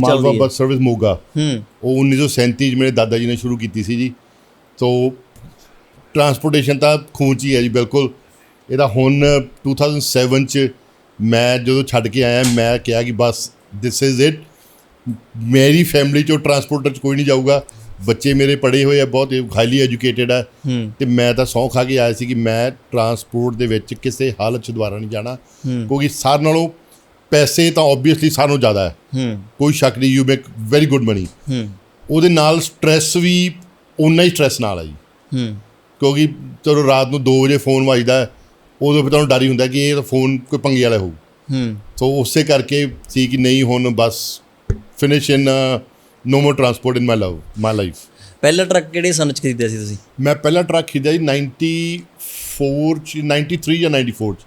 Malwa bus service Moga. ਹੂੰ। ਉਹ 1937 ਚ ਮੇਰੇ ਦਾਦਾ ਜੀ ਨੇ ਸ਼ੁਰੂ ਕੀਤੀ ਸੀ ਜੀ। ਸੋ ਟਰਾਂਸਪੋਰਟੇਸ਼ਨ ਤਾਂ ਖੂਨ 'ਚ ਹੀ ਹੈ ਜੀ ਬਿਲਕੁਲ। ਇਹਦਾ ਹੁਣ 2007 ਚ ਮੈਂ ਜਦੋਂ ਛੱਡ ਕੇ ਆਇਆ ਮੈਂ ਕਿਹਾ ਕਿ ਬਸ ਦਿਸ ਇਜ਼ ਇਟ ਮੇਰੀ ਫੈਮਿਲੀ ਚੋਂ ਟਰਾਂਸਪੋਰਟਰ ਚ ਕੋਈ ਨਹੀਂ ਜਾਊਗਾ। ਬੱਚੇ ਮੇਰੇ ਪੜ੍ਹੇ ਹੋਏ ਆ ਬਹੁਤ ਹਾਈਲੀ ਐਜੂਕੇਟਿਡ ਆ। ਤੇ ਮੈਂ ਤਾਂ ਸਹੁੰ ਖਾ ਕੇ ਆਇਆ ਸੀ ਕਿ ਮੈਂ ਟਰਾਂਸਪੋਰਟ ਦੇ ਵਿੱਚ ਕਿਸੇ ਹਾਲਤ 'ਚ ਦੁਬਾਰਾ ਨਹੀਂ ਜਾਣਾ। ਕਿਉਂਕਿ ਸਾਰ ਨਾਲੋਂ ਪੈਸੇ ਤਾਂ ਆਬਵੀਅਸਲੀ ਸਾਨੂੰ ਜ਼ਿਆਦਾ ਹੈ। ਹੂੰ। ਕੋਈ ਸ਼ੱਕ ਨਹੀਂ you make very good money ਹੂੰ। ਉਹਦੇ ਨਾਲ ਸਟ੍ਰੈਸ ਵੀ ਉਨਾ ਹੀ ਸਟ੍ਰੈਸ ਨਾਲ ਹੈ ਜੀ। ਹੂੰ। ਕਿਉਂਕਿ ਚਲੋ ਰਾਤ ਨੂੰ 2 ਵਜੇ ਫੋਨ ਵੱਜਦਾ ਹੈ, ਉਦੋਂ ਫਿਰ ਤੁਹਾਨੂੰ ਡਰ ਹੀ ਹੁੰਦਾ ਕਿ ਇਹ ਤਾਂ ਫੋਨ ਕੋਈ ਪੰਗੇ ਵਾਲਾ ਹੋਊ। ਹੂੰ। ਸੋ ਉਸੇ ਕਰਕੇ ਸੀ ਕਿ ਨਹੀਂ ਹੁਣ ਬਸ finish in no more transport in my love my life ਪਹਿਲਾ ਟਰੱਕ ਕਿਹੜੇ ਸਨ ਚ ਖਰੀਦਿਆ ਸੀ ਤੁਸੀਂ? ਮੈਂ ਪਹਿਲਾ ਟਰੱਕ ਖਰੀਦਿਆ ਜੀ 94 ਚ 93 ਜਾਂ 94 ਚ।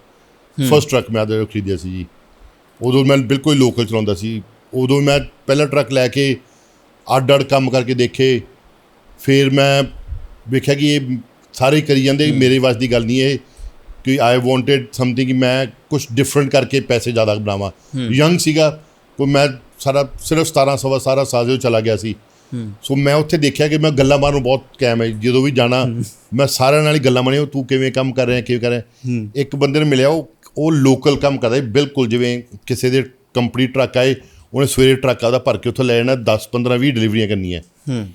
ਫਸਟ ਟਰੱਕ ਮੈਂ ਆਦਰ ਖਰੀਦਿਆ ਸੀ ਜੀ। ਉਦੋਂ ਮੈਂ ਬਿਲਕੁਲ ਲੋਕਲ ਚਲਾਉਂਦਾ ਸੀ। ਉਦੋਂ ਮੈਂ ਪਹਿਲਾ ਟਰੱਕ ਲੈ ਕੇ ਅੱਡ ਅੱਡ ਕੰਮ ਕਰਕੇ ਦੇਖੇ। ਫਿਰ ਮੈਂ ਵੇਖਿਆ ਕਿ ਇਹ ਸਾਰੇ ਕਰੀ ਜਾਂਦੇ ਮੇਰੇ ਵੱਸ ਦੀ ਗੱਲ ਨਹੀਂ ਇਹ ਕਿ ਆਈ ਵਾਂਟਡ ਸਮਥਿੰਗ ਕਿ ਮੈਂ ਕੁਝ ਡਿਫਰੈਂਟ ਕਰਕੇ ਪੈਸੇ ਜ਼ਿਆਦਾ ਬਣਾਵਾਂ। ਯੰਗ ਸੀਗਾ ਕੋਈ ਮੈਂ ਸਾਰਾ ਸਿਰਫ 17 ਸਵਾ ਸਾਰਾ ਸਾਲ ਜਦੋਂ ਚਲਾ ਗਿਆ ਸੀ। ਹੂੰ। ਸੋ ਮੈਂ ਉੱਥੇ ਦੇਖਿਆ ਕਿ ਮੈਂ ਗੱਲਾਂ ਮਾਰਨ ਨੂੰ ਬਹੁਤ ਕਾਇਮ ਹੈ। ਜਦੋਂ ਵੀ ਜਾਣਾ ਮੈਂ ਸਾਰਿਆਂ ਨਾਲ ਹੀ ਗੱਲਾਂ ਮਾਰੀਆਂ ਤੂੰ ਕਿਵੇਂ ਕੰਮ ਕਰ ਰਿਹਾ ਕਿਵੇਂ ਕਰ ਰਿਹਾ। ਹੂੰ। ਇੱਕ ਬੰਦੇ ਨੇ ਮਿਲਿਆ ਉਹ ਉਹ ਲੋਕਲ ਕੰਮ ਕਰਦਾ ਬਿਲਕੁਲ ਜਿਵੇਂ ਕਿਸੇ ਦੇ ਕੰਪਨੀ ਟਰੱਕ ਆਏ ਉਹਨੇ ਸਵੇਰੇ ਟਰੱਕ ਆਦਾ ਭਰ ਕੇ ਉੱਥੋਂ ਲੈ ਜਾਣਾ 10 15 20 ਡਿਲੀਵਰੀਆਂ ਕਰਨੀਆਂ। ਹੂੰ।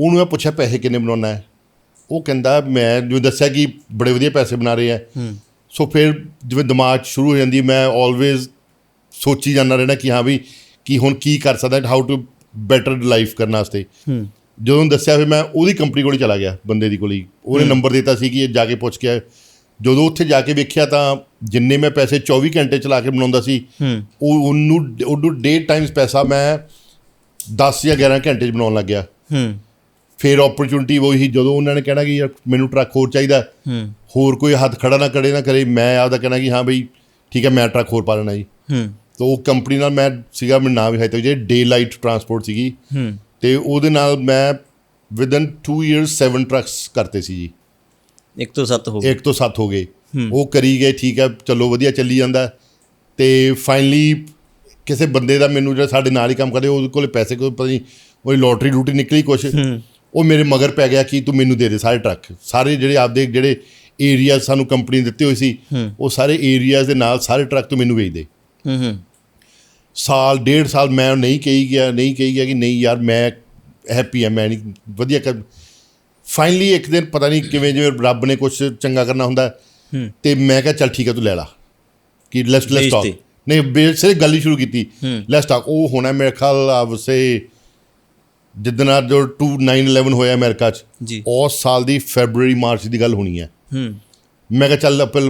ਉਹਨੂੰ ਮੈਂ ਪੁੱਛਿਆ ਪੈਸੇ ਕਿੰਨੇ ਬਣਾਉਣਾ ਹੈ? ਉਹ ਕਹਿੰਦਾ ਮੈਂ ਜਿਵੇਂ ਦੱਸਿਆ ਕਿ ਬੜੇ ਵਧੀਆ ਪੈਸੇ ਬਣਾ ਰਹੇ ਆ। ਹੂੰ। ਸੋ ਫਿਰ ਜਿਵੇਂ ਦਿਮਾਗ ਸ਼ੁਰੂ ਹੋ ਜਾਂਦੀ ਮੈਂ ਆਲਵੇਜ਼ ਸੋਚੀ ਜਾਂਦਾ ਰਹਿਣਾ ਕਿ ਹਾਂ ਵੀ ਕਿ ਹੁਣ ਕੀ ਕਰ ਸਕਦਾ ਹਾਊ ਟੂ ਬੈਟਰ ਲਾਈਫ ਕਰਨ ਵਾਸਤੇ। ਹੂੰ। ਜਦੋਂ ਦੱਸਿਆ ਫਿਰ ਮੈਂ ਉਹਦੀ ਕੰਪਨੀ ਕੋਲ ਹੀ ਚਲਾ ਗਿਆ ਬੰਦੇ ਦੀ ਕੋਲ ਹੀ। ਉਹਨੇ ਨੰਬਰ ਦਿੱਤਾ ਸੀ ਕਿ ਇਹ ਜਾ ਕੇ ਪੁੱਛ ਕੇ। ਜਦੋਂ ਉੱਥੇ ਜਾ ਕੇ ਵੇਖਿਆ ਤਾਂ ਜਿੰਨੇ ਮੈਂ ਪੈਸੇ 24 ਘੰਟੇ ਚਲਾ ਕੇ ਬਣਾਉਂਦਾ ਸੀ ਉਹ ਉਹਨੂੰ ਉਹਨੂੰ ਡੇਟ ਟਾਈਮਸ ਪੈਸਾ ਮੈਂ 10 ਜਾਂ 11 ਘੰਟੇ ਚ ਬਣਾਉਣ ਲੱਗਿਆ ਹੂੰ। ਫਿਰ ਓਪਰਚੁਨਿਟੀ ਉਹੀ ਜਦੋਂ ਉਹਨਾਂ ਨੇ ਕਹਿਣਾ ਕਿ ਯਾਰ ਮੈਨੂੰ ਟਰੱਕ ਹੋਰ ਚਾਹੀਦਾ। ਹੂੰ। ਹੋਰ ਕੋਈ ਹੱਥ ਖੜਾ ਨਾ ਕਰੇ ਨਾ ਕਰੇ ਮੈਂ ਆਪਦਾ ਕਹਿਣਾ ਕਿ ਹਾਂ ਬਈ ਠੀਕ ਹੈ ਮੈਂ ਟਰੱਕ ਹੋਰ ਪਾ ਲੈਣਾ ਜੀ। ਹੂੰ। ਤਾਂ ਉਹ ਕੰਪਨੀ ਨਾਲ ਮੈਂ ਸੀਗਾ ਮੈਂ ਨਾਮ ਵੀ ਹੈ ਤੇ ਜੇ ਡੇ ਲਾਈਟ ਟਰਾਂਸਪੋਰਟ ਸੀਗੀ। ਹੂੰ। ਤੇ ਉਹਦੇ ਨਾਲ ਮੈਂ ਵਿਦਨ 2 ਇਅਰਸ 7 ਟਰੱਕਸ ਕਰਤੇ ਸੀ ਜੀ। ਇੱਕ ਤੋਂ ਸੱਤ ਹੋ ਗਏ। ਇੱਕ ਤੋਂ ਸੱਤ ਹੋ ਗਏ। ਉਹ ਕਰੀ ਗਏ ਠੀਕ ਹੈ ਚਲੋ ਵਧੀਆ ਚੱਲੀ ਜਾਂਦਾ। ਤੇ ਫਾਈਨਲੀ ਕਿਸੇ ਬੰਦੇ ਦਾ ਮੈਨੂੰ ਜਿਹੜਾ ਸਾਡੇ ਨਾਲ ਹੀ ਕੰਮ ਕਰਦੇ ਉਹਦੇ ਕੋਲੇ ਪੈਸੇ ਕੋਈ ਪਤਾ ਨਹੀਂ ਉਹਦੀ ਲੋਟਰੀ ਲੂਟੀ ਨਿਕਲੀ ਕੁਛ। ਉਹ ਮੇਰੇ ਮਗਰ ਪੈ ਗਿਆ ਕਿ ਤੂੰ ਮੈਨੂੰ ਦੇ ਦੇ ਸਾਰੇ ਟਰੱਕ। ਸਾਰੇ ਜਿਹੜੇ ਆਪਦੇ ਜਿਹੜੇ ਏਰੀਆ ਸਾਨੂੰ ਕੰਪਨੀ ਦਿੱਤੇ ਹੋਏ ਸੀ ਉਹ ਸਾਰੇ ਏਰੀਆਜ਼ ਦੇ ਨਾਲ ਸਾਰੇ ਟਰੱਕ ਤੂੰ ਮੈਨੂੰ ਵੇਚ ਦੇ। ਹੂੰ ਹੂੰ। ਸਾਲ ਡੇਢ ਸਾਲ ਮੈਂ ਨਹੀਂ ਕਹੀ ਗਿਆ ਨਹੀਂ ਕਹੀ ਗਿਆ ਕਿ ਨਹੀਂ ਯਾਰ ਮੈਂ ਹੈਪੀ ਆ ਮੈਂ ਨਹੀਂ ਵਧੀਆ ਕਰ। ਫਾਈਨਲੀ ਇੱਕ ਦਿਨ ਪਤਾ ਨਹੀਂ ਕਿਵੇਂ ਜਿਵੇਂ ਰੱਬ ਨੇ ਕੁਝ ਚੰਗਾ ਕਰਨਾ ਹੁੰਦਾ ਤੇ ਮੈਂ ਕਿਹਾ ਚੱਲ ਠੀਕ ਹੈ ਤੂੰ ਲੈ ਲਾ। ਕਿ ਲੈਟਸ ਲੈਟਸ ਟਾਕ। ਨਹੀਂ ਬੇਸਿਕ ਗੱਲ ਹੀ ਸ਼ੁਰੂ ਕੀਤੀ। ਲੈਟਸ ਟਾਕ ਉਹ ਹੋਣਾ ਮੇਰੇ ਖਿਆਲ ਆਵ ਸੇ ਜਿੱਦਣ ਆ ਜੋ 2911 ਹੋਇਆ ਅਮਰੀਕਾ ਚ ਉਸ ਸਾਲ ਦੀ ਫੈਬਰੂਅਰੀ ਮਾਰਚ ਦੀ ਗੱਲ ਹੋਣੀ ਹੈ। ਹੂੰ। ਮੈਂ ਕਿਹਾ ਚੱਲ ਆਪਾਂ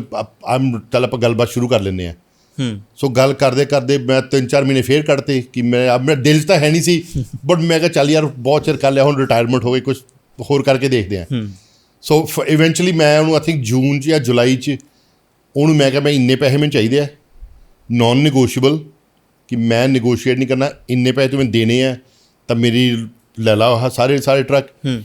ਆਮ ਚੱਲ ਆਪਾਂ ਗੱਲਬਾਤ ਸ਼ੁਰੂ ਕਰ ਲੈਂਦੇ ਆ ਹੂੰ। ਸੋ ਗੱਲ ਕਰਦੇ ਕਰਦੇ ਮੈਂ ਤਿੰਨ ਚਾਰ ਮਹੀਨੇ ਫੇਰ ਕੱਢਤੇ ਕਿ ਮੈਂ ਅਬ ਮੇਰਾ ਦਿਲ ਤਾਂ ਹੈ ਨਹੀਂ ਸੀ ਬਟ ਮੈਂ ਕਿਹਾ ਚੱਲ ਯਾਰ ਬਹੁਤ ਚਿਰ ਕਰ ਲਿਆ ਹੁਣ ਰਿਟਾਇਰਮੈਂਟ ਹੋ ਗਈ ਕੁਝ ਹੋਰ ਕਰਕੇ ਦੇਖਦੇ ਆ ਹੂੰ। ਸੋ ਇਵੈਂਚੁਅਲੀ ਮੈਂ ਉਹਨੂੰ ਆਈ ਥਿੰਕ ਜੂਨ 'ਚ ਜਾਂ ਜੁਲਾਈ 'ਚ ਉਹਨੂੰ ਮੈਂ ਕਿਹਾ ਮੈਂ ਇੰਨੇ ਪੈਸੇ ਮੈਨੂੰ ਚਾਹੀਦੇ ਆ। ਨਾਨ ਨੇਗੋਸ਼ੀਏਬਲ ਕਿ ਮੈਂ ਨੇਗੋਸ਼ੀਏਟ ਨਹੀਂ ਕਰਨਾ। ਇੰਨੇ ਪੈਸੇ ਤੂੰ ਮੈਨੂੰ ਦੇਣੇ ਆ ਤਾਂ ਮੇਰੀ ਲੈ ਲਾ ਆਹ ਸਾਰੇ ਸਾਰੇ ਟਰੱਕ। ਹੂੰ।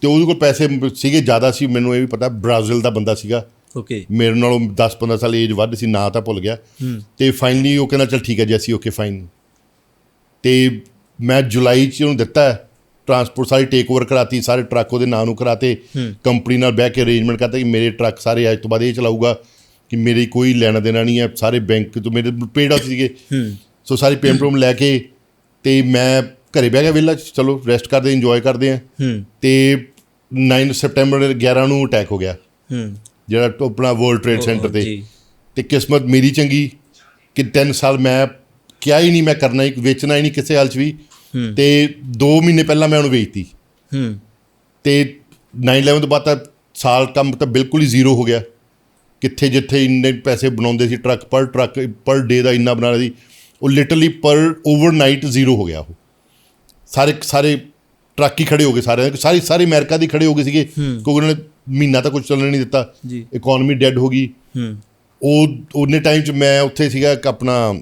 ਤੇ ਉਹਦੇ ਕੋਲ ਪੈਸੇ ਸੀਗੇ ਜ਼ਿਆਦਾ ਸੀ ਮੈਨੂੰ ਇਹ ਵੀ ਪਤਾ ਬ੍ਰਾਜ਼ੀਲ ਦਾ ਬੰਦਾ ਸੀਗਾ। ਓਕੇ ਮੇਰੇ ਨਾਲੋਂ 10-15 ਸਾਲ ਏਜ ਵੱਧ ਸੀ ਨਾਂ ਤਾਂ ਭੁੱਲ ਗਿਆ। ਤੇ ਫਾਈਨਲੀ ਉਹ ਕਹਿੰਦਾ ਚਲ ਠੀਕ ਹੈ ਜੀ ਅਸੀਂ ਓਕੇ ਫਾਈਨ ਤੇ ਮੈਂ ਜੁਲਾਈ ਚ ਉਹਨੂੰ ਦਿੱਤਾ। ਟਰਾਂਸਪੋਰਟ ਸਾਰੀ ਟੇਕ ਓਵਰ ਕਰਾਤੀ ਸਾਰੇ ਟਰੱਕ ਉਹਦੇ ਨਾਂ ਨੂੰ ਕਰਾਤੇ ਕੰਪਨੀ ਨਾਲ ਬਹਿ ਕੇ ਅਰੇਂਜਮੈਂਟ ਕਰਤਾ ਕਿ ਮੇਰੇ ਟਰੱਕ ਸਾਰੇ ਅੱਜ ਤੋਂ ਬਾਅਦ ਇਹ ਚਲਾਊਗਾ ਕਿ ਮੇਰੀ ਕੋਈ ਲੈਣਾ ਦੇਣਾ ਨਹੀਂ ਹੈ ਸਾਰੇ ਬੈਂਕ ਤੋਂ ਮੇਰੇ ਪੇਡ ਆਫ ਸੀਗੇ। ਸੋ ਸਾਰੀ ਪੇਮੈਂਟ ਰੂਮ ਲੈ ਕੇ ਤੇ ਮੈਂ ਘਰੇ ਬਹਿ ਗਿਆ ਵਿਲਾ ਚਲੋ ਰੈਸਟ ਕਰਦੇ ਇੰਜੋਏ ਕਰਦੇ ਆ ਹੂੰ। ਤੇ 9 ਸਪਟੈਂਬਰ 11 ਨੂੰ ਅਟੈਕ ਹੋ ਗਿਆ। ਜਿਹੜਾ ਆਪਣਾ ਵਰਲਡ ਟ੍ਰੇਡ ਸੈਂਟਰ ਤੇ। ਤੇ ਕਿਸਮਤ ਮੇਰੀ ਚੰਗੀ ਕਿ 3 ਸਾਲ ਮੈਂ ਕਿਹਾ ਹੀ ਨਹੀਂ ਮੈਂ ਕਰਨਾ ਹੀ ਵੇਚਣਾ ਹੀ ਨਹੀਂ ਕਿਸੇ ਹਾਲ ਚ ਵੀ। ਤੇ 2 ਮਹੀਨੇ ਪਹਿਲਾਂ ਮੈਂ ਉਹਨੂੰ ਵੇਚਤੀ। ਹੂੰ। ਤੇ 9/11 ਤੋਂ ਬਾਅਦ ਤਾਂ ਸਾਲ ਕੰਮ ਤਾਂ ਬਿਲਕੁਲ ਹੀ ਜ਼ੀਰੋ ਹੋ ਗਿਆ। ਕਿੱਥੇ ਜਿੱਥੇ ਇੰਨੇ ਪੈਸੇ ਬਣਾਉਂਦੇ ਸੀ ਟਰੱਕ ਪਰ ਟਰੱਕ ਪਰ ਡੇ ਦਾ ਇੰਨਾ ਬਣਾ ਰਹੇ ਸੀ। ਉਹ ਲਿਟਰਲੀ ਪਰ ਓਵਰਨਾਈਟ ਜ਼ੀਰੋ ਹੋ ਗਿਆ ਉਹ। ਸਾਰੇ ਸਾਰੇ ਟਰੱਕ ਹੀ ਖੜੇ ਹੋ ਗਏ ਸਾਰੇ ਸਾਰੀ ਸਾਰੀ ਅਮਰੀਕਾ ਦੀ ਖੜੇ ਹੋ ਗਏ ਸੀਗੇ। ਕਿਉਂਕਿ ਉਹਨਾਂ ਨੇ ਮਹੀਨਾ ਤਾਂ ਕੁਝ ਚੱਲਣ ਨਹੀਂ ਦਿੱਤਾ। ਜੀ। ਇਕਨੋਮੀ ਡੈਡ ਹੋ ਗਈ। ਹੂੰ। ਉਹ ਉਹਨੇ ਟਾਈਮ 'ਚ ਮੈਂ ਉੱਥੇ ਸੀਗਾ ਇੱਕ ਆਪਣਾ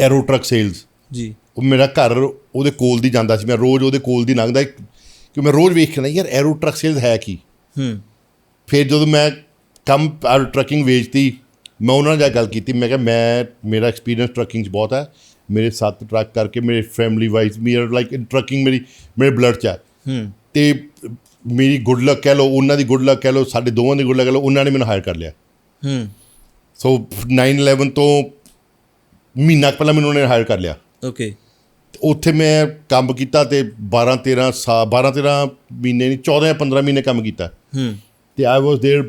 ਐਰੋ ਟਰੱਕ ਸੇਲਸ ਜੀ। ਉਹ ਮੇਰਾ ਘਰ ਉਹਦੇ ਕੋਲ ਦੀ ਜਾਂਦਾ ਸੀ ਮੈਂ ਰੋਜ਼ ਉਹਦੇ ਕੋਲ ਦੀ ਲੰਘਦਾ ਕਿ ਮੈਂ ਰੋਜ਼ ਵੇਖ ਨਾ ਯਾਰ ਐਰੋ ਟਰੱਕ ਸੇਲਸ ਹੈ ਕੀ? ਹੂੰ। ਫਿਰ ਜਦੋਂ ਮੈਂ ਕੰਮ ਆਰ ਟਰੱਕਿੰਗ ਵੇਚਤੀ ਮੈਂ ਉਹਨਾਂ ਨਾਲ ਜਾ ਗੱਲ ਕੀਤੀ ਮੈਂ ਕਿਹਾ ਮੈਂ ਮੇਰਾ ਐਕਸਪੀਰੀਅੰਸ ਟਰੱਕਿੰਗ 'ਚ ਬਹੁਤ ਹੈ ਮੇਰੇ ਸੱਤ ਟਰੱਕ ਕਰਕੇ ਮੇਰੇ family wise mere like trucking ਮੇਰੀ ਮੇਰੇ ਬਲੱਡ ਚ ਹੈ। ਹੂੰ। ਤੇ ਮੇਰੀ ਗੁੱਡ ਲੱਕ ਕਹਿ ਲਓ ਉਹਨਾਂ ਦੀ ਗੁੱਡ ਲੱਕ ਕਹਿ ਲਓ ਸਾਡੇ ਦੋਵਾਂ ਦੀ ਗੁੱਡ ਲੱਕ ਕਹਿ ਲਓ ਉਹਨਾਂ ਨੇ ਮੈਨੂੰ ਹਾਇਰ ਕਰ ਲਿਆ। ਹੂੰ। ਸੋ 9/11 ਤੋਂ ਮਹੀਨਾ ਪਹਿਲਾਂ ਮੈਨੂੰ ਉਹਨੇ ਹਾਇਰ ਕਰ ਲਿਆ। ਓਕੇ ਉੱਥੇ ਮੈਂ ਕੰਮ ਕੀਤਾ ਤੇ 12 13 ਸਾ 12 13 ਮਹੀਨੇ ਨਹੀਂ 14 ਜਾਂ 15 ਮਹੀਨੇ ਕੰਮ ਕੀਤਾ ਹੂੰ ਤੇ I was their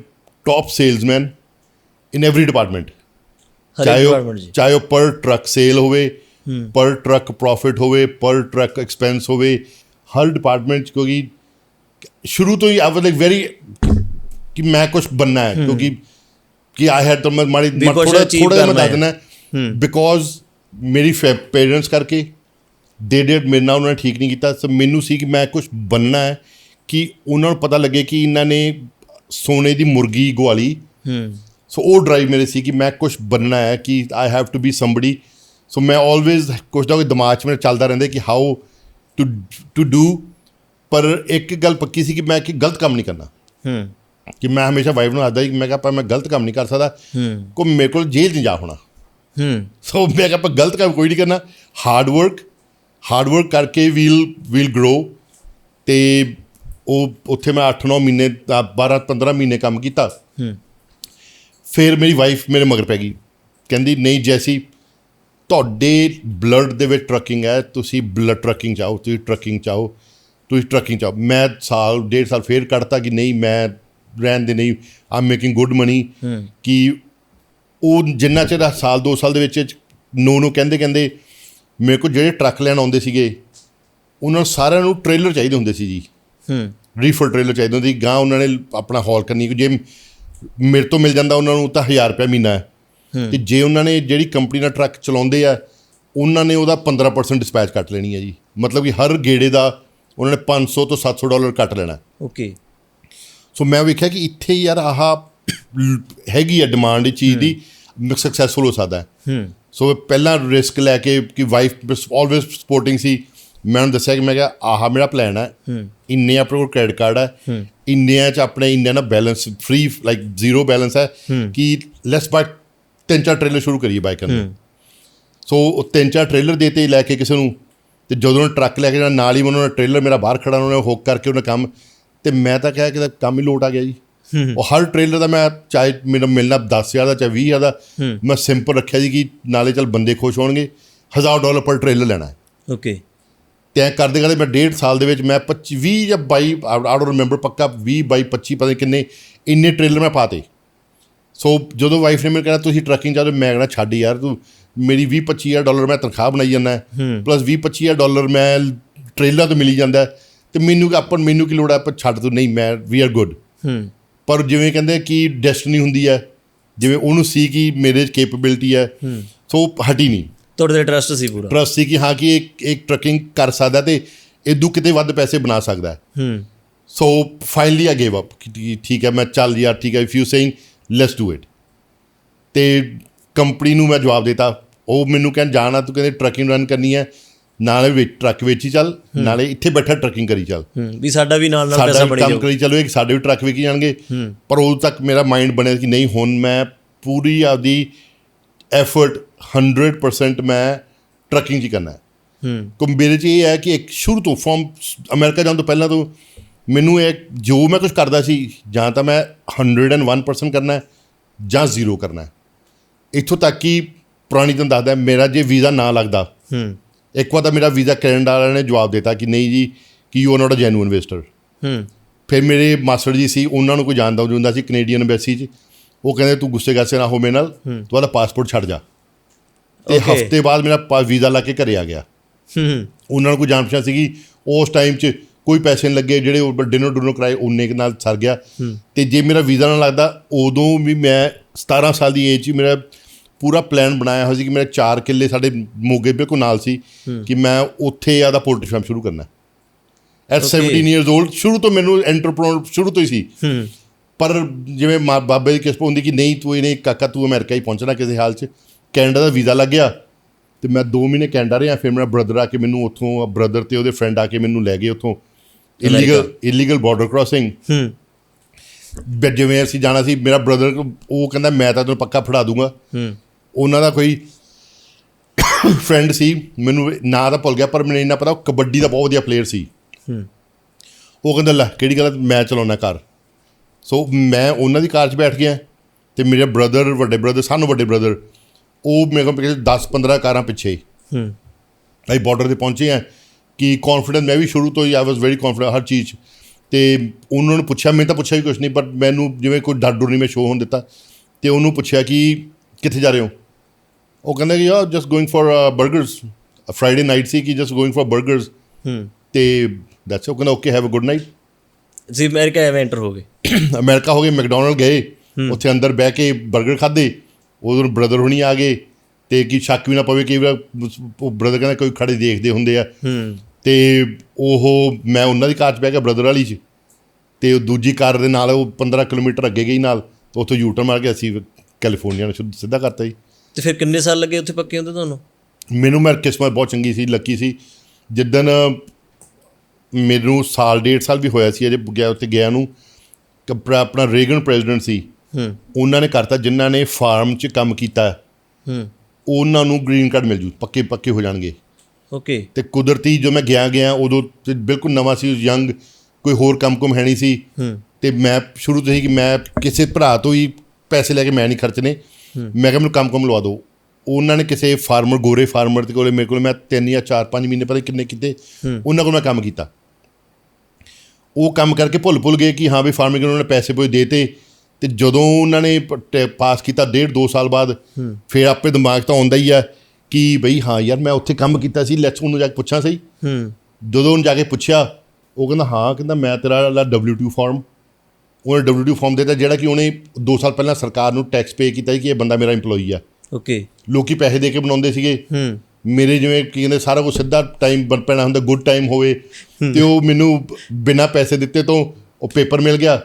top salesman in every department ਹਰ ਚਾਹੇ ਡਿਪਾਰਟਮੈਂਟ ਉਹ ਜੀ ਚਾਹੇ ਉਹ ਪਰ ਟਰੱਕ ਸੇਲ ਹੋਵੇ ਪਰ ਟਰੱਕ ਪ੍ਰੋਫਿਟ ਹੋਵੇ ਪਰ ਟਰੱਕ ਐਕਸਪੈਂਸ ਹੋਵੇ ਹਰ ਡਿਪਾਰਟਮੈਂਟ 'ਚ ਕਿਉਂਕਿ ਸ਼ੁਰੂ ਤੋਂ ਹੀ ਆਈ ਵਾਸ ਲਾਈਕ ਵੈਰੀ ਕਿ ਮੈਂ ਕੁਝ ਬੰਨਾ ਹੈ ਕਿਉਂਕਿ ਕਿ ਆਈ ਹੈਡ ਤਾਂ ਮੈਂ ਮਾੜੀ ਵੀ ਕੁਛ ਥੋੜਾ achieve ਥੋੜਾ ਜਿਹਾ ਮੈਂ ਕਰਨਾ ਦੱਸ ਦਿੰਦਾ ਬਿਕੋਜ਼ ਮੇਰੀ ਪੇਰੈਂਟਸ ਕਰਕੇ ਦੇ ਡਿਡ ਮੇਰੇ ਨਾਲ ਉਹਨਾਂ ਨੇ ਠੀਕ ਨਹੀਂ ਕੀਤਾ। ਸੋ ਮੈਨੂੰ ਸੀ ਕਿ ਮੈਂ ਕੁਝ ਬੰਨਾ ਹੈ ਕਿ ਉਹਨਾਂ ਨੂੰ ਪਤਾ ਲੱਗੇ ਕਿ ਇਹਨਾਂ ਨੇ ਸੋਨੇ ਦੀ ਮੁਰਗੀ ਗਵਾਲੀ ਹੂੰ। ਸੋ ਉਹ ਡਰਾਈਵ ਮੇਰੇ ਸੀ ਕਿ ਮੈਂ ਕੁਝ ਬੰਨਣਾ ਹੈ ਕਿ I have to be somebody so ਮੈਂ ਆਲਵੇਜ਼ ਕੁਝ ਨਾ ਕੁਝ ਦਿਮਾਗ 'ਚ ਮੇਰੇ ਚੱਲਦਾ ਰਹਿੰਦਾ ਕਿ ਹਾਊ ਟੂ ਟੂ ਡੂ ਪਰ ਇੱਕ ਗੱਲ ਪੱਕੀ ਸੀ ਕਿ ਮੈਂ ਕਿ ਗਲਤ ਕੰਮ ਨਹੀਂ ਕਰਨਾ। ਹੂੰ। ਕਿ ਮੈਂ ਹਮੇਸ਼ਾ ਵਾਈਫ ਨੂੰ ਆਦਾ ਕਿ ਮੈਂ ਕਿਹਾ ਪਰ ਮੈਂ ਗਲਤ ਕੰਮ ਨਹੀਂ ਕਰ ਸਕਦਾ। ਹੂੰ। ਕੋ ਮੇਰੇ ਕੋਲ ਜੇਲ੍ਹ 'ਚ ਜਾ ਹੋਣਾ। ਹੂੰ। ਸੋ ਮੈਂ ਕਿਹਾ ਪਰ ਗਲਤ ਕੰਮ ਕੋਈ ਨਹੀਂ ਕਰਨਾ। ਹਾਰਡ ਵਰਕ ਹਾਰਡ ਵਰਕ ਕਰਕੇ ਵੀਲ ਵੀਲ ਗਰੋ ਤੇ ਉਹ ਉੱਥੇ ਮੈਂ 8-9 ਮਹੀਨੇ 12-15 ਮਹੀਨੇ ਕੰਮ ਕੀਤਾ। ਹੂੰ। ਫਿਰ ਮੇਰੀ ਵਾਈਫ ਮੇਰੇ ਮਗਰ ਪੈ ਗਈ। ਕਹਿੰਦੀ ਨਹੀਂ ਜੈਸੀ ਤੁਹਾਡੇ ਬਲੱਡ ਦੇ ਵਿੱਚ ਟਰੱਕਿੰਗ ਹੈ ਤੁਸੀਂ ਬਲੱਡ ਟਰੱਕਿੰਗ ਚਾਹੋ ਤੁਸੀਂ ਟਰੱਕਿੰਗ ਚਾਹੋ ਤੁਸੀਂ ਟਰੱਕਿੰਗ ਚਾਹੋ। ਮੈਂ ਸਾਲ ਡੇਢ ਸਾਲ ਫੇਰ ਕੱਢਤਾ ਕਿ ਨਹੀਂ ਮੈਂ ਰਹਿਣ ਦੇ ਨਹੀਂ ਆਮ ਮੇਕਿੰਗ ਗੁੱਡ ਮਨੀ ਕਿ ਉਹ ਜਿੰਨਾ ਚਿਰ ਸਾਲ ਦੋ ਸਾਲ ਦੇ ਵਿੱਚ ਨੋ ਨੂੰ ਕਹਿੰਦੇ ਕਹਿੰਦੇ ਮੇਰੇ ਕੋਲ ਜਿਹੜੇ ਟਰੱਕ ਲੈਣ ਆਉਂਦੇ ਸੀਗੇ ਉਹਨਾਂ ਨੂੰ ਸਾਰਿਆਂ ਨੂੰ ਟ੍ਰੇਲਰ ਚਾਹੀਦੇ ਹੁੰਦੇ ਸੀ ਜੀ। ਹੂੰ। ਰੀਫਰ ਟ੍ਰੇਲਰ ਚਾਹੀਦਾ ਹੁੰਦੀ ਗਾਂ ਉਹਨਾਂ ਨੇ ਆਪਣਾ ਹਾਲ ਕਰਨੀ ਜੇ ਮੇਰੇ ਤੋਂ ਮਿਲ ਜਾਂਦਾ ਉਹਨਾਂ ਨੂੰ ਤਾਂ 1000 ਰੁਪਏ ਮਹੀਨਾ ਹੈ। ਤੇ ਜੇ ਉਹਨਾਂ ਨੇ ਜਿਹੜੀ ਕੰਪਨੀ ਨਾਲ ਟਰੱਕ ਚਲਾਉਂਦੇ ਆ ਉਹਨਾਂ ਨੇ ਉਹਦਾ 15% ਡਿਸਪੈਚ ਕੱਟ ਲੈਣੀ ਹੈ ਜੀ। ਮਤਲਬ ਕਿ ਹਰ ਗੇੜੇ ਦਾ ਉਹਨਾਂ ਨੇ 500 ਤੋਂ 700 ਡਾਲਰ ਕੱਟ ਲੈਣਾ ਓਕੇ। ਸੋ ਮੈਂ ਵੇਖਿਆ ਕਿ ਇੱਥੇ ਯਾਰ ਆਹ ਹੈਗੀ ਆ ਡਿਮਾਂਡ ਇਹ ਚੀਜ਼ ਦੀ ਸਕਸੈਸਫੁਲ ਹੋ ਸਕਦਾ ਹੈ। ਹੂੰ। ਸੋ ਪਹਿਲਾਂ ਰਿਸਕ ਲੈ ਕੇ ਕਿ ਵਾਈਫ ਆਲਵੇਸ ਸਪੋਰਟਿੰਗ ਸੀ। ਮੈਂ ਉਹਨੂੰ ਦੱਸਿਆ ਕਿ ਮੈਂ ਕਿਹਾ ਆਹ ਮੇਰਾ ਪਲਾਨ ਹੈ। ਇੰਨੇ ਆਪਣੇ ਕੋਲ ਕ੍ਰੈਡਿਟ ਕਾਰਡ ਹੈ। ਇੰਨਿਆਂ ਚ ਆਪਣੇ ਇੰਨੇ ਨਾ balance free like zero balance ਹੈ ਕਿ ਲੈਟਸ ਬਾਈ ਤਿੰਨ ਚਾਰ ਟ੍ਰੇਲਰ ਸ਼ੁਰੂ ਕਰੀਏ ਬਾਈ ਕਰਨ ਸੋ ਉਹ ਤਿੰਨ ਚਾਰ ਟ੍ਰੇਲਰ ਦੇਤੇ ਲੈ ਕੇ ਕਿਸੇ ਨੂੰ ਤੇ ਜਦੋਂ ਟਰੱਕ ਲੈ ਕੇ ਜਾਣਾ ਨਾਲ ਹੀ ਉਹਨਾਂ ਨੇ ਟ੍ਰੇਲਰ ਮੇਰਾ ਬਾਹਰ ਖੜਾ ਉਹਨਾਂ ਨੇ ਹੁੱਕ ਕਰਕੇ ਉਹਨਾਂ ਕੰਮ ਤੇ ਮੈਂ ਤਾਂ ਕਿਹਾ ਕਿ ਕੰਮ ਹੀ ਲੋਟ ਆ ਗਿਆ ਜੀ। ਉਹ ਹਰ ਟ੍ਰੇਲਰ ਦਾ ਮੈਂ ਚਾਹੇ ਮੈਨੂੰ ਮਿਲਣਾ 10000 ਦਾ ਚਾਹੇ 20000 ਦਾ ਮੈਂ ਸਿੰਪਲ ਰੱਖਿਆ ਜੀ ਕਿ ਨਾਲੇ ਚੱਲ ਬੰਦੇ ਖੁਸ਼ ਹੋਣਗੇ। 1000 ਡਾਲਰ ਪਰ ਟ੍ਰੇਲਰ ਲੈਣਾ ਹੈ। ਓਕੇ ਤੇ ਐਂ ਕਰਦੇ ਕਰਦੇ ਮੈਂ ਡੇਢ ਸਾਲ ਦੇ ਵਿੱਚ ਮੈਂ 25 20 ਜਾਂ 22 ਆਈ ਡੋਨਟ ਰਿਮੈਂਬਰ ਪੱਕਾ 20 22 25 ਪਤਾ ਨਹੀਂ ਕਿੰਨੇ ਇੰਨੇ ਟ੍ਰੇਲਰ ਮੈਂ ਪਾਤੇ। ਸੋ ਜਦੋਂ ਵਾਈਫ ਨੇ ਮੈਨੂੰ ਕਹਿਣਾ ਤੁਸੀਂ ਟਰੱਕਿੰਗ ਚਾਹਦੇ ਮੈਂ ਕਹਿਣਾ ਛੱਡ ਯਾਰ ਤੂੰ ਮੇਰੀ 20 25000 ਡਾਲਰ ਮੈਂ ਤਨਖਾਹ ਬਣਾਈ ਜਾਂਦਾ ਪਲੱਸ 20 25000 ਡਾਲਰ ਮੈਂ ਟ੍ਰੇਲਰ ਤੋਂ ਮਿਲੀ ਜਾਂਦਾ ਤੇ ਮੈਨੂੰ ਕਿ ਆਪਾਂ ਮੈਨੂੰ ਕੀ ਲੋੜ ਹੈ? ਪਰ ਛੱਡ ਤੂੰ ਨਹੀਂ ਮੈਂ ਵੀ ਆਰ ਗੁੱਡ ਹੂੰ। ਪਰ ਜਿਵੇਂ ਕਹਿੰਦੇ ਕਿ ਡੈਸਟਨੀ ਹੁੰਦੀ ਹੈ ਜਿਵੇਂ ਉਹਨੂੰ ਸੀ ਕਿ ਮੇਰੇ ਕੈਪੇਬਿਲਿਟੀ ਹੈ ਸੋ ਹਟੀ ਨਹੀਂ। ਤੁਹਾਡੇ ਤੇ ਟਰਸਟ ਸੀ ਪੂਰਾ? ਟਰਸਟ ਸੀ ਕਿ ਹਾਂ ਕਿ ਇੱਕ ਇੱਕ ਟਰੱਕਿੰਗ ਕਰ ਸਕਦਾ ਤੇ ਇਦੋਂ ਕਿਤੇ ਵੱਧ ਪੈਸੇ ਬਣਾ ਸਕਦਾ ਹੈ। ਹੂੰ। So finally I gave up ਕਿ ਠੀਕ ਹੈ ਮੈਂ ਚੱਲ ਯਾਰ ਠੀਕ ਹੈ if you saying let's do it ਤੇ ਕੰਪਨੀ ਨੂੰ ਮੈਂ ਜਵਾਬ ਦਿੱਤਾ। ਉਹ ਮੈਨੂੰ ਕਹਿਣ ਜਾਣਾ ਤੂੰ ਕਹਿੰਦੇ ਟਰੱਕਿੰਗ ਰਨ ਕਰਨੀ ਹੈ। ਨਾਲੇ ਵਿੱਚ ਟਰੱਕ ਵਿੱਚ ਹੀ। ਚੱਲ ਨਾਲੇ ਇੱਥੇ ਬੈਠਾ ਟਰੱਕਿੰਗ ਕਰੀ ਚੱਲ। ਵੀ ਸਾਡਾ ਵੀ ਨਾਲ ਨਾਲ ਪੈਸਾ ਬਣੀ ਕੰਮ ਜਾਊ। ਕਰੀ ਚੱਲੋ ਇਹ ਸਾਡੇ ਵੀ ਟਰੱਕ ਵਿਕੀ ਜਾਣਗੇ। ਪਰ ਉਦੋਂ ਤੱਕ ਮੇਰਾ ਮਾਈਂਡ ਬਣਿਆ ਕਿ ਨਹੀਂ ਹੁਣ ਮੈਂ ਪੂਰੀ ਆਪਦੀ ਐਫਰਟ 100% ਮੈਂ ਟਰੱਕਿੰਗ 'ਚ ਹੀ ਕਰਨਾ ਹੈ। ਹੂੰ। ਕਿ ਮੇਰੇ 'ਚ ਇਹ ਹੈ ਕਿ ਇੱਕ ਸ਼ੁਰੂ ਤੋਂ ਫਰਮ ਅਮਰੀਕਾ ਜਾਣ ਤੋਂ ਪਹਿਲਾਂ ਤੋਂ ਮੈਨੂੰ ਇਹ ਜੋ ਮੈਂ ਕੁਝ ਕਰਦਾ ਸੀ ਜਾਂ ਤਾਂ ਮੈਂ 101% ਕਰਨਾ ਹੈ ਜਾਂ ਜ਼ੀਰੋ ਕਰਨਾ ਹੈ। ਇੱਥੋਂ ਤੱਕ ਕਿ ਪੁਰਾਣੀ ਤੁਹਾਨੂੰ ਦੱਸਦਾ ਮੇਰਾ ਜੇ ਵੀਜ਼ਾ ਨਾ ਲੱਗਦਾ ਹੂੰ। ਇੱਕ ਵਾਰ ਤਾਂ ਮੇਰਾ ਵੀਜ਼ਾ ਕੈਨੇਡਾ ਵਾਲਿਆਂ ਨੇ ਜਵਾਬ ਦਿੱਤਾ ਕਿ ਨਹੀਂ ਜੀ ਕਿ you are not a genuine investor ਹੂੰ। ਫਿਰ ਮੇਰੇ ਮਾਸਟਰ ਜੀ ਸੀ ਉਹਨਾਂ ਨੂੰ ਕੋਈ ਜਾਣਦਾ ਹੁੰਦਾ ਸੀ ਕੈਨੇਡੀਅਨ ਐਮਬੈਸੀ 'ਚ। ਉਹ ਕਹਿੰਦੇ ਤੂੰ ਗੁੱਸੇ ਗਾਸੇ ਨਾ ਹੋ ਮੇਰੇ ਨਾਲ ਤੂੰ ਆਦਾ ਪਾਸਪੋਰਟ ਛੱਡ ਜਾ। ਤੇ. ਹਫ਼ਤੇ ਬਾਅਦ ਮੇਰਾ ਵੀਜ਼ਾ ਲਾ ਕੇ ਘਰੇ ਆ ਗਿਆ। ਹੂੰ। ਉਹਨਾਂ ਨੂੰ ਕੋਈ ਜਾਣ ਪਛਾਣ ਸੀਗੀ। ਉਸ ਟਾਈਮ 'ਚ ਕੋਈ ਪੈਸੇ ਨਹੀਂ ਲੱਗੇ ਜਿਹੜੇ ਉਹ ਡਿਨਰ ਡੁਨਰ ਕਰਾਏ ਕੁ ਨਾਲ ਸਰ ਗਿਆ। ਤੇ ਜੇ ਮੇਰਾ ਵੀਜ਼ਾ ਨਾ ਲੱਗਦਾ ਉਦੋਂ ਵੀ ਮੈਂ 17 ਸਾਲ ਦੀ ਏਜ 'ਚ ਮੇਰਾ ਪੂਰਾ ਪਲਾਨ ਬਣਾਇਆ ਹੋਇਆ ਸੀ ਕਿ ਮੇਰੇ 4 ਕਿੱਲੇ ਸਾਡੇ ਮੋਗੇ ਬਿਲਕੁਲ ਨਾਲ ਸੀ ਕਿ ਮੈਂ ਉੱਥੇ ਆਦਾ ਪੋਲਟਰੀ ਫਾਰਮ ਸ਼ੁਰੂ ਕਰਨਾ। At Okay. 17 ਇਅਰਸ 올ਡ ਸ਼ੁਰੂ ਤੋਂ ਮੈਨੂੰ ਐਂਟਰਪ੍ਰੈਨਰ ਸ਼ੁਰੂ ਤੋਂ ਹੀ ਸੀ। ਪਰ ਜਿਵੇਂ ਮਾਂ ਬਾਬੇ ਦੀ ਕਿਸਮ ਹੁੰਦੀ ਕਿ ਨਹੀਂ ਤੂੰ ਇਹਨੇ ਕਾਕਾ ਤੂੰ ਅਮਰੀਕਾ ਹੀ ਪਹੁੰਚਣਾ ਕਿਸੇ ਹਾਲ 'ਚ। ਕੈਨੇਡਾ ਦਾ ਵੀਜ਼ਾ ਲੱਗ ਗਿਆ ਤੇ ਮੈਂ 2 ਮਹੀਨੇ ਕੈਨੇਡਾ ਰਿਹਾ ਫਿਰ ਮੇਰਾ ਬ੍ਰਦਰ ਆ ਕੇ ਮੈਨੂੰ ਉੱਥੋਂ ਬ੍ਰਦਰ ਤੇ ਉਹਦੇ ਫਰੈਂਡ ਆ ਕੇ ਮੈਨੂੰ ਲੈ ਗਏ ਉੱਥੋਂ। ਇਲੀਗਲ ਇਲੀਗਲ ਬਾਰਡਰ ਕ੍ਰਾਸਿੰਗ ਹੂੰ। ਜਿਵੇਂ ਅਸੀਂ ਜਾਣਾ ਸੀ ਮੇਰਾ ਬ੍ਰਦਰ ਉਹ ਕਹਿੰਦਾ ਮੈਂ ਤਾਂ ਤੈਨੂੰ ਪੱਕਾ ਫੜਾ ਦੂੰਗਾ। ਹੂੰ। ਉਹਨਾਂ ਦਾ ਕੋਈ ਫਰੈਂਡ ਸੀ ਮੈਨੂੰ ਨਾਂ ਤਾਂ ਭੁੱਲ ਗਿਆ ਪਰ ਮੈਨੂੰ ਇੰਨਾ ਪਤਾ ਉਹ ਕਬੱਡੀ ਦਾ ਬਹੁਤ ਵਧੀਆ ਪਲੇਅਰ ਸੀ। ਹੂੰ। ਉਹ ਕਹਿੰਦਾ ਲੈ ਕਿਹੜੀ ਗੱਲ ਆ, ਮੈਂ ਚਲਾਉਣਾ ਕਾਰ ਸੋ ਮੈਂ ਉਹਨਾਂ ਦੀ ਕਾਰ 'ਚ ਬੈਠ ਗਿਆ ਤੇ ਮੇਰੇ ਬ੍ਰਦਰ ਵੱਡੇ ਬ੍ਰਦਰ ਸਾਨੂੰ ਵੱਡੇ ਬ੍ਰਦਰ ਉਹ ਮੇਰੇ ਕੋਲ ਪਿੱਛੇ 10 15 ਕਾਰਾਂ ਪਿੱਛੇ ਹੂੰ। ਅਸੀਂ ਬਾਰਡਰ ਤੇ ਪਹੁੰਚੇ ਆ ਕਿ ਕੌਨਫੀਡੈਂਸ ਮੈਂ ਵੀ ਸ਼ੁਰੂ ਤੋਂ ਹੀ ਆਈ ਵਾਸ ਵੈਰੀ ਕੌਨਫੀਡੈਂਟ ਹਰ ਚੀਜ਼। ਤੇ ਉਹਨਾਂ ਨੂੰ ਪੁੱਛਿਆ ਮੈਂ ਤਾਂ ਪੁੱਛਿਆ ਵੀ ਕੁਝ ਨਹੀਂ ਬਟ ਮੈਨੂੰ ਜਿਵੇਂ ਕੋਈ ਡਰ ਡਰ ਨਹੀਂ ਮੈਂ ਸ਼ੋਅ ਹੋਣ ਦਿੱਤਾ। ਤੇ ਉਹਨੂੰ ਪੁੱਛਿਆ ਕਿ ਕਿੱਥੇ ਜਾ ਰਹੇ ਹੋ? Uh, ਉਹ ਕਹਿੰਦਾ ਕਿ ਯਾਰ just going for burgers Friday night ਸੀ ਕਿ ਜਸਟ ਗੋਇੰਗ ਫॉर ਬਰਗਰਸ ਹੂੰ। ਤੇ ਦੈਟਸ ਉਹ ਕਹਿੰਦਾ okay have a good night ਜੀ ਅਮਰੀਕਾ ਐਵੇਂ ਐਂਟਰ ਹੋ ਗਏ। ਅਮਰੀਕਾ ਹੋ ਗਏ ਮੈਕਡੋਨਲਡ ਗਏ। ਉੱਥੇ ਅੰਦਰ ਬਹਿ ਕੇ ਬਰਗਰ ਖਾਦੇ ਉਦੋਂ ਬ੍ਰਦਰ ਹੁਣੀ ਆ ਗਏ। ਤੇ ਕੀ ਸ਼ੱਕ ਵੀ ਨਾ ਪਵੇ ਕਿ ਉਹ ਬ੍ਰਦਰ ਕਹਿੰਦਾ ਕੋਈ ਖੜੇ ਦੇਖਦੇ ਹੁੰਦੇ ਆ। ਹੂੰ। ਤੇ ਉਹ ਮੈਂ ਉਹਨਾਂ ਦੀ ਕਾਰ 'ਚ ਬਹਿ ਗਿਆ ਬ੍ਰਦਰ ਵਾਲੀ 'ਚ। ਤੇ ਉਹ ਦੂਜੀ ਕਾਰ ਦੇ ਨਾਲ ਉਹ 15 ਕਿਲੋਮੀਟਰ ਅੱਗੇ ਗਈ ਨਾਲ। ਉੱਥੋਂ ਯੂਟਰ ਮਾਰ ਕੇ ਅਸੀਂ ਕੈਲੀਫੋਰਨੀਆ ਨੂੰ ਸਿੱਧਾ ਕਰਤਾ ਜੀ। ਤੇ ਫਿਰ ਕਿੰਨੇ ਸਾਲ ਲੱਗੇ ਉੱਥੇ ਪੱਕੇ ਹੁੰਦੇ ਤੁਹਾਨੂੰ? ਮੈਨੂੰ ਮੈਂ ਕਿਸਮਤ ਬਹੁਤ ਚੰਗੀ ਸੀ ਲੱਕੀ ਸੀ। ਜਿੱਦਣ ਮੈਨੂੰ ਸਾਲ ਡੇਢ ਸਾਲ ਵੀ ਹੋਇਆ ਸੀ ਅਜੇ ਗਿਆ ਉੱਥੇ ਗਿਆ ਨੂੰ। ਕਿ ਆਪਣਾ- ਰੇਗਨ ਪ੍ਰੈਜ਼ੀਡੈਂਟ ਸੀ। ਹੂੰ। ਉਹਨਾਂ ਨੇ ਕਰਤਾ ਜਿਨ੍ਹਾਂ ਨੇ ਫਾਰਮ 'ਚ ਕੰਮ ਕੀਤਾ। ਹੂੰ। ਉਹਨਾਂ ਨੂੰ ਗ੍ਰੀਨ ਕਾਰਡ ਮਿਲ ਜੂ ਪੱਕੇ ਪੱਕੇ ਹੋ ਜਾਣਗੇ। ਓਕੇ। ਤੇ ਕੁਦਰਤੀ ਜੋ ਮੈਂ ਗਿਆ ਗਿਆ ਉਦੋਂ ਤੇ ਬਿਲਕੁਲ ਨਵਾਂ ਸੀ ਯੰਗ ਕੋਈ ਹੋਰ ਕੰਮ ਕੁਮ ਹੈ ਨਹੀਂ ਸੀ। ਹੂੰ। ਤੇ ਮੈਂ ਸ਼ੁਰੂ ਤੋਂ ਹੀ ਕਿ ਮੈਂ ਕਿਸੇ ਭਰਾ ਤੋਂ ਹੀ ਪੈਸੇ ਲੈ ਕੇ ਮੈਂ ਨਹੀਂ ਖਰਚਨੇ ਮੈਂ ਕਿਹਾ ਮੈਨੂੰ ਕੰਮ ਕੰਮ ਲਵਾ ਦਿਓ। ਉਹਨਾਂ ਨੇ ਕਿਸੇ ਫਾਰਮਰ ਗੋਰੇ ਫਾਰਮਰ ਦੇ ਕੋਲੇ ਮੇਰੇ ਕੋਲ ਮੈਂ ਤਿੰਨ ਜਾਂ ਚਾਰ ਪੰਜ ਮਹੀਨੇ ਪਤਾ ਕਿੰਨੇ ਕੀਤੇ ਉਹਨਾਂ ਕੋਲ ਮੈਂ ਕੰਮ ਕੀਤਾ। ਉਹ ਕੰਮ ਕਰਕੇ ਭੁੱਲ ਭੁੱਲ ਗਏ ਕਿ ਹਾਂ ਵੀ ਫਾਰਮਿੰਗ ਉਹਨਾਂ ਨੇ ਪੈਸੇ ਪੋਏ ਦੇਤੇ ਤੇ ਜਦੋਂ ਉਹਨਾਂ ਨੇ ਪਾਸ ਕੀਤਾ ਡੇਢ ਦੋ ਸਾਲ ਬਾਅਦ ਫਿਰ ਆਪੇ ਦਿਮਾਗ ਤਾਂ ਆਉਂਦਾ ਹੀ ਆ ਕਿ ਬਈ ਹਾਂ ਯਾਰ ਮੈਂ ਉੱਥੇ ਕੰਮ ਕੀਤਾ ਸੀ ਲੈਟਸ ਉਹਨੂੰ ਜਾ ਕੇ ਪੁੱਛਾਂ ਸਹੀ। ਹੂੰ। ਜਦੋਂ ਉਹਨੂੰ ਜਾ ਕੇ ਪੁੱਛਿਆ ਉਹ ਕਹਿੰਦਾ ਹਾਂ ਕਹਿੰਦਾ ਮੈਂ ਤੇਰਾ ਵਾਲਾ W2 ਫਾਰਮ ਉਹਨੇ W2 ਫਾਰਮ ਦਿੱਤਾ ਜਿਹੜਾ ਕਿ ਉਹਨੇ 2 ਸਾਲ ਪਹਿਲਾਂ ਸਰਕਾਰ ਨੂੰ ਟੈਕਸ ਪੇ ਕੀਤਾ ਸੀ ਕਿ ਇਹ ਬੰਦਾ ਮੇਰਾ EMPLOYEE ਆ। ਓਕੇ ਲੋਕੀ ਪੈਸੇ ਦੇ ਕੇ ਬਣਾਉਂਦੇ ਸੀਗੇ। ਹੂੰ। ਮੇਰੇ ਜਿਵੇਂ ਕੀ ਕਹਿੰਦੇ ਸਾਰਾ ਕੁਝ ਸਿੱਧਾ ਟਾਈਮ ਬਣ ਪੈਣਾ ਹੁੰਦਾ ਗੁੱਡ ਟਾਈਮ ਹੋਵੇ। ਤੇ ਉਹ ਮੈਨੂੰ ਬਿਨਾਂ ਪੈਸੇ ਦਿੱਤੇ ਤੋਂ ਉਹ ਪੇਪਰ ਮਿਲ ਗਿਆ।